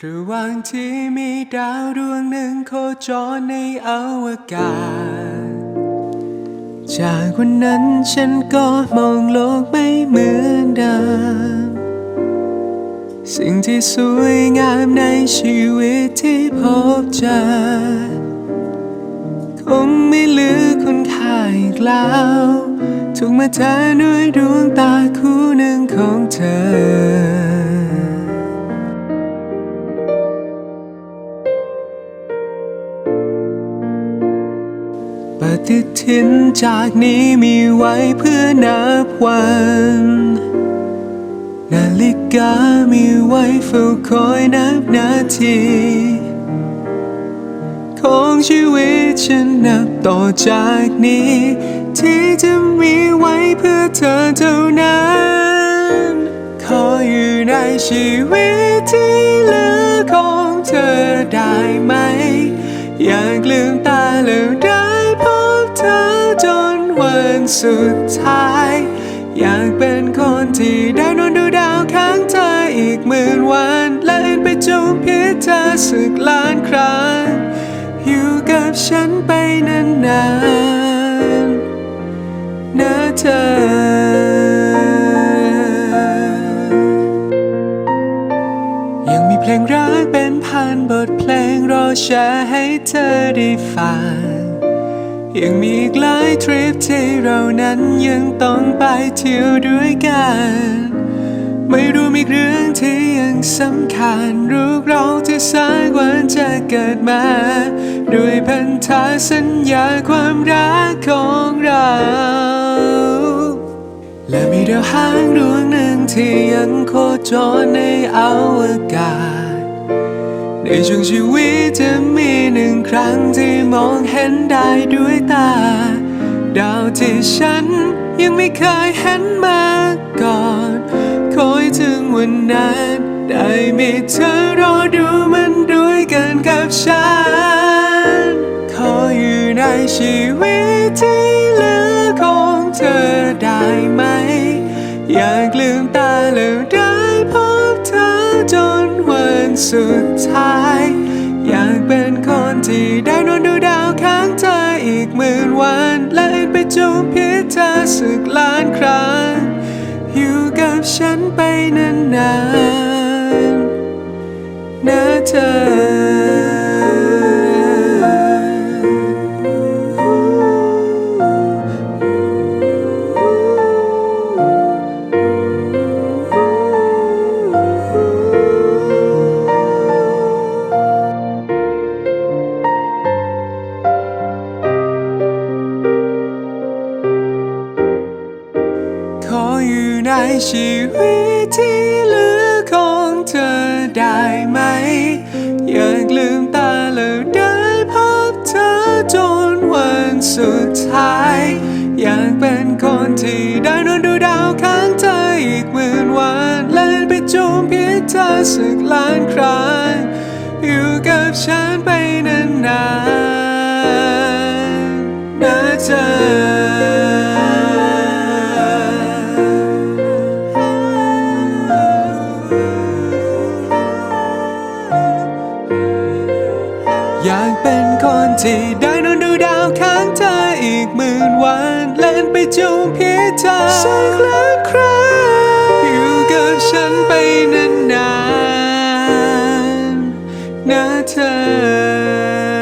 ระหว่างที่มีดาวดวงหนึ่งโคจรในอวกาศ จากวันนั้นฉันก็มองโลกไม่เหมือนเดิม สิ่งที่สวยงามในชีวิตที่พบเจอ คงไม่เหลือคุณค่าอีกแล้ว ถูกมาแทนด้วยดวงตาคู่หนึ่งของเธอ ฏิทินจากนี้มีไว้เพื่อนับวัน นาฬิกามีไว้เฝ้าคอยนับนาที ของชีวิตฉันนับต่อจากนี้ ที่จะมีไว้เพื่อเธอเท่านั้น ขออยู่ในชีวิตที่เหลือของเธอได้ไหม สุดท้าย อยากเป็นคนที่ได้นอนดูดาวข้างเธออีกหมื่นวันและเอ็นไปจูบพิษเธอสึกล้านครั้ง อยู่กับฉันไปนานๆนะเธอังมีเพลงรักเป็นพันบทเพลงรอแชร์ให้เธอได้ฟัง ยังมีอีกหลายทริปที่เรานั้นยังต้องไปเที่ยวด้วยกัน ไม่รู้มีเรื่องที่ยังสำคัญรู้เราที่สักวันจะเกิดมา ด้วยพันธสัญญาความรักของเรา และมีดาวหางดวงหนึ่งที่ยังโคจรในอวกาศ ในช่วงชีวิตจะมีหนึ่งครั้งที่มองเห็นได้ด้วยตา ดาวที่ฉันยังไม่เคยเห็นมาก่อนคอยถึงวันนั้น ได้มีเธอรอดูมันด้วยกันกับฉัน ขออยู่ในชีวิตที่เหลือของเธอได้ไหม อยากลืมตาแล้วได้ สุดท้าย อยากเป็นคนที่ได้นอนดูดาวข้างเธออีกหมื่นวันและไปจูบพิเธอสึกล้านครั้ง อยู่กับฉันไปนานๆนะเธอ ชีวิตที่เหลือของเธอได้ไหม อยากลืมตาแล้วได้พบเธอจนวันสุดท้าย อยากเป็นคนที่ได้นอนดูดาวข้างเธออีกหมื่นวันและไปจูบพิษเธอสึกล้านครั้งอยู่กับฉัน อยากเป็นคนที่ได้นอนดูดาวข้างเธออีกหมื่นวันเล่นไปจูงพิษเธอสักล้งครั้งอยู่กับฉันไปนานๆนะเธอ